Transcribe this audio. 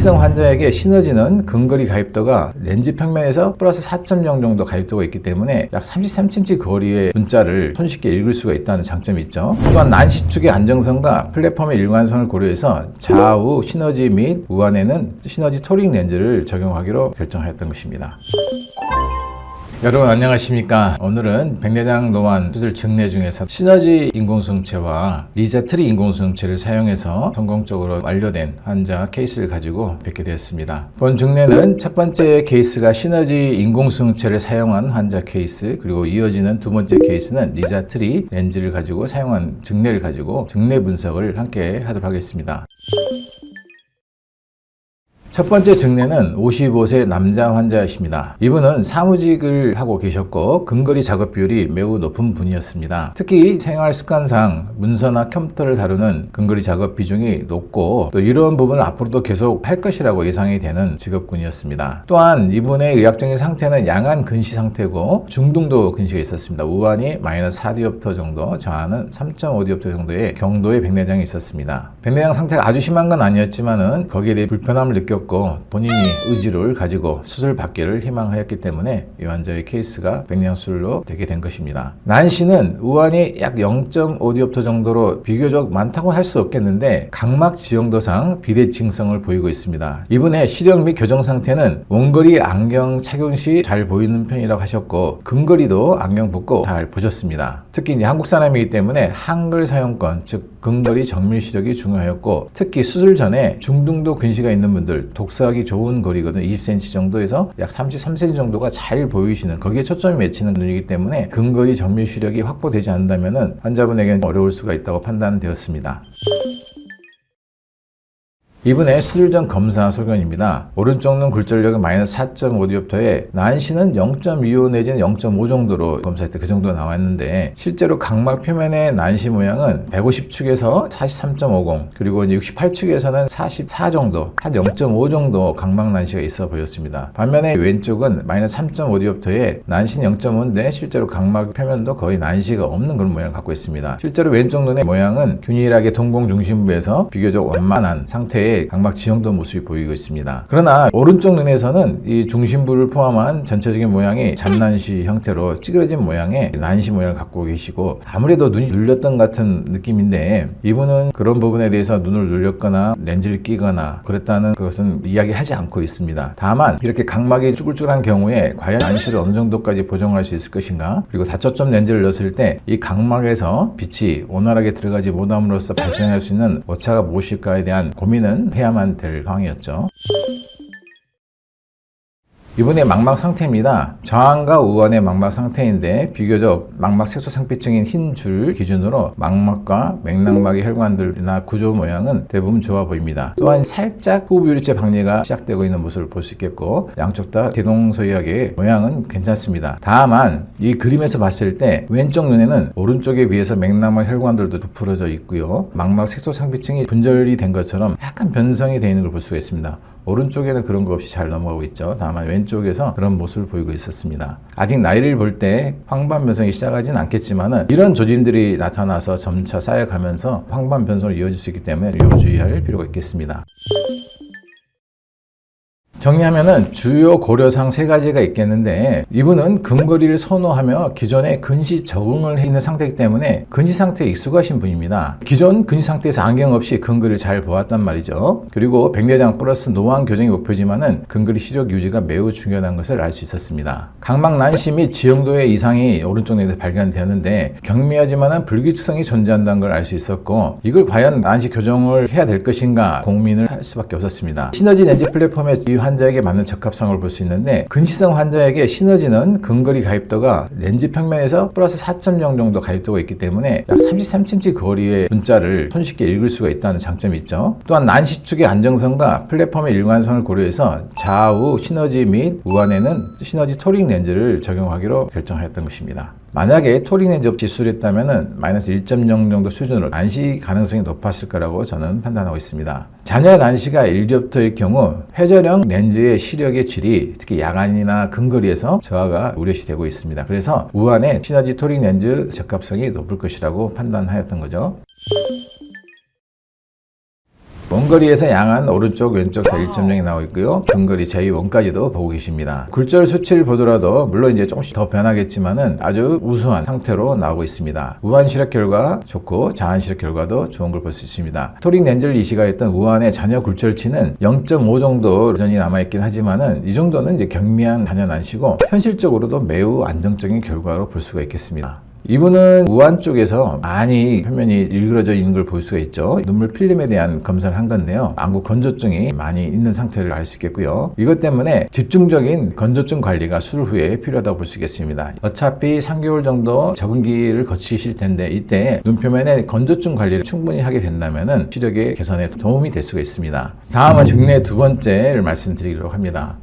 근시성 환자에게 시너지는 근거리 가입도가 렌즈 평면에서 플러스 4.0 정도 가입도가 있기 때문에 약 33cm 거리의 문자를 손쉽게 읽을 수가 있다는 장점이 있죠. 또한 난시 축의 안정성과 플랫폼의 일관성을 고려해서 좌우 시너지 및 우한에는 시너지 토링 렌즈를 적용하기로 결정하였던 것입니다. 여러분 안녕하십니까? 오늘은 백내장 노안 수술 증례 중에서 시너지 인공수응체와 리자트리 인공수응체를 사용해서 성공적으로 완료된 환자 케이스를 가지고 뵙게 되었습니다. 본 증례는 첫 번째 케이스가 시너지 인공수응체를 사용한 환자 케이스 그리고 이어지는 두 번째 케이스는 리자트리 렌즈를 가지고 사용한 증례를 가지고 증례 분석을 함께 하도록 하겠습니다 첫 번째 증례는 55세 남자 환자이십니다. 이분은 사무직을 하고 계셨고 근거리 작업 비율이 매우 높은 분이었습니다. 특히 생활 습관상 문서나 컴퓨터를 다루는 근거리 작업 비중이 높고 또 이런 부분을 앞으로도 계속 할 것이라고 예상이 되는 직업군이었습니다. 또한 이분의 의학적인 상태는 양한 근시 상태고 중등도 근시가 있었습니다. 우한이 마이너스 4디옵터 정도, 저하는 3.5디옵터 정도의 경도의 백내장이 있었습니다. 백내장 상태가 아주 심한 건 아니었지만은 거기에 대해 불편함을 느꼈고 본인이 의지를 가지고 수술 받기를 희망하였기 때문에 이 환자의 케이스가 백내장 수술로 되게 된 것입니다. 난시는 우한이 약 0.5디옵터 정도로 비교적 많다고 할 수 없겠는데 각막 지형도상 비대칭성을 보이고 있습니다. 이분의 시력 및 교정 상태는 원거리 안경 착용 시 잘 보이는 편이라고 하셨고 근거리도 안경 벗고 잘 보셨습니다. 특히 이제 한국 사람이기 때문에 한글 사용권 즉 근거리 정밀 시력이 중요하였고 특히 수술 전에 중등도 근시가 있는 분들 독서하기 좋은 거리거든 20cm 정도에서 약 33cm 정도가 잘 보이시는 거기에 초점이 맺히는 눈이기 때문에 근거리 정밀 시력이 확보되지 않는다면 환자분에게는 어려울 수가 있다고 판단되었습니다. 이분의 수술 전 검사 소견입니다. 오른쪽 눈 굴절력은 마이너스 4.5디옵터에 난시는 0.25 내지는 0.5 정도로 검사할 때그 정도 나왔는데 실제로 각막 표면의 난시 모양은 150축에서 43.50 그리고 이제 68축에서는 44 정도 한 0.5 정도 각막 난시가 있어 보였습니다. 반면에 왼쪽은 마이너스 3.5디옵터에 난시는 0.5인데 실제로 각막 표면도 거의 난시가 없는 그런 모양을 갖고 있습니다. 실제로 왼쪽 눈의 모양은 균일하게 동공 중심부에서 비교적 완만한 상태의 각막 지형도 모습이 보이고 있습니다. 그러나 오른쪽 눈에서는 이 중심부를 포함한 전체적인 모양이 잔난시 형태로 찌그러진 모양의 난시 모양을 갖고 계시고 아무래도 눈이 눌렸던 같은 느낌인데 이분은 그런 부분에 대해서 눈을 눌렸거나 렌즈를 끼거나 그랬다는 것은 이야기하지 않고 있습니다. 다만 이렇게 각막이 쭈글쭈글한 경우에 과연 난시를 어느 정도까지 보정할 수 있을 것인가 그리고 다초점 렌즈를 넣었을 때 이 각막에서 빛이 원활하게 들어가지 못함으로써 발생할 수 있는 오차가 무엇일까에 대한 고민은 해야만 될 상황이었죠. 이분의 망막 상태입니다. 저항과 우원의 망막 상태인데 비교적 망막 색소 상피증인 흰 줄 기준으로 망막과 맥락막의 혈관들이나 구조 모양은 대부분 좋아 보입니다. 또한 살짝 후부유리체 박리가 시작되고 있는 모습을 볼 수 있겠고 양쪽 다 대동소이하게 모양은 괜찮습니다. 다만 이 그림에서 봤을 때 왼쪽 눈에는 오른쪽에 비해서 맥락막 혈관들도 부풀어져 있고요. 망막 색소 상피증이 분절이 된 것처럼 약간 변성이 되어 있는 걸 볼 수가 있습니다. 오른쪽에는 그런 거 없이 잘 넘어가고 있죠. 다만 왼쪽에서 그런 모습을 보이고 있었습니다. 아직 나이를 볼 때 황반 변성이 시작하진 않겠지만은 이런 조짐들이 나타나서 점차 쌓여가면서 황반 변성으로 이어질 수 있기 때문에 요주의할 필요가 있겠습니다. 정리하면은 주요 고려상 세 가지가 있겠는데 이분은 근거리를 선호하며 기존에 근시 적응을 해 있는 상태이기 때문에 근시 상태에 익숙하신 분입니다. 기존 근시 상태에서 안경 없이 근거리를 잘 보았단 말이죠. 그리고 백내장 플러스 노안 교정이 목표지만은 근거리 시력 유지가 매우 중요한 것을 알 수 있었습니다. 각막 난시 및 지형도의 이상이 오른쪽 뇌에서 발견되었는데 경미하지만은 불규칙성이 존재한다는 걸 알 수 있었고 이걸 과연 난시 교정을 해야 될 것인가 고민을 할 수밖에 없었습니다. 시너지 렌즈 플랫폼의 이환 자에게 맞는 적합성을 볼 수 있는데 근시성 환자에게 시너지는 근거리 가입도가 렌즈 평면에서 플러스 4.0 정도 가입도가 있기 때문에 약 33cm 거리의 문자를 손쉽게 읽을 수가 있다는 장점이 있죠. 또한 난시 축의 안정성과 플랫폼의 일관성을 고려해서 좌우 시너지 및 우한에는 시너지 토링 렌즈를 적용하기로 결정하였던 것입니다. 만약에 토링 렌즈 없이 수술했다면 마이너스 1.0 정도 수준으로 난시 가능성이 높았을 거라고 저는 판단하고 있습니다. 잔여 난시가 1디옵터일 경우 회전형 렌즈의 시력의 질이 특히 야간이나 근거리에서 저하가 우려시 되고 있습니다. 그래서 우한의 시너지 토링 렌즈 적합성이 높을 것이라고 판단하였던 거죠. 원거리에서 양안 오른쪽 왼쪽 다 1.0이 나오고 있고요. 근거리 제2원까지도 보고 계십니다. 굴절 수치를 보더라도 물론 이제 조금씩 더 변하겠지만은 아주 우수한 상태로 나오고 있습니다. 우한 시력 결과 좋고 자한 시력 결과도 좋은 걸 볼 수 있습니다. 토릭 렌즈를 이식하였던 우한의 잔여 굴절치는 0.5 정도 여전히 남아있긴 하지만은 이 정도는 이제 경미한 단연 난시고 현실적으로도 매우 안정적인 결과로 볼 수가 있겠습니다. 이분은 우한 쪽에서 많이 표면이 일그러져 있는 걸 볼 수가 있죠. 눈물 필름에 대한 검사를 한 건데요. 안구 건조증이 많이 있는 상태를 알 수 있겠고요. 이것 때문에 집중적인 건조증 관리가 수술 후에 필요하다고 볼 수 있겠습니다. 어차피 3개월 정도 적응기를 거치실 텐데 이때 눈 표면의 건조증 관리를 충분히 하게 된다면은 시력의 개선에 도움이 될 수가 있습니다. 다음은 증례 두 번째를 말씀드리도록 합니다.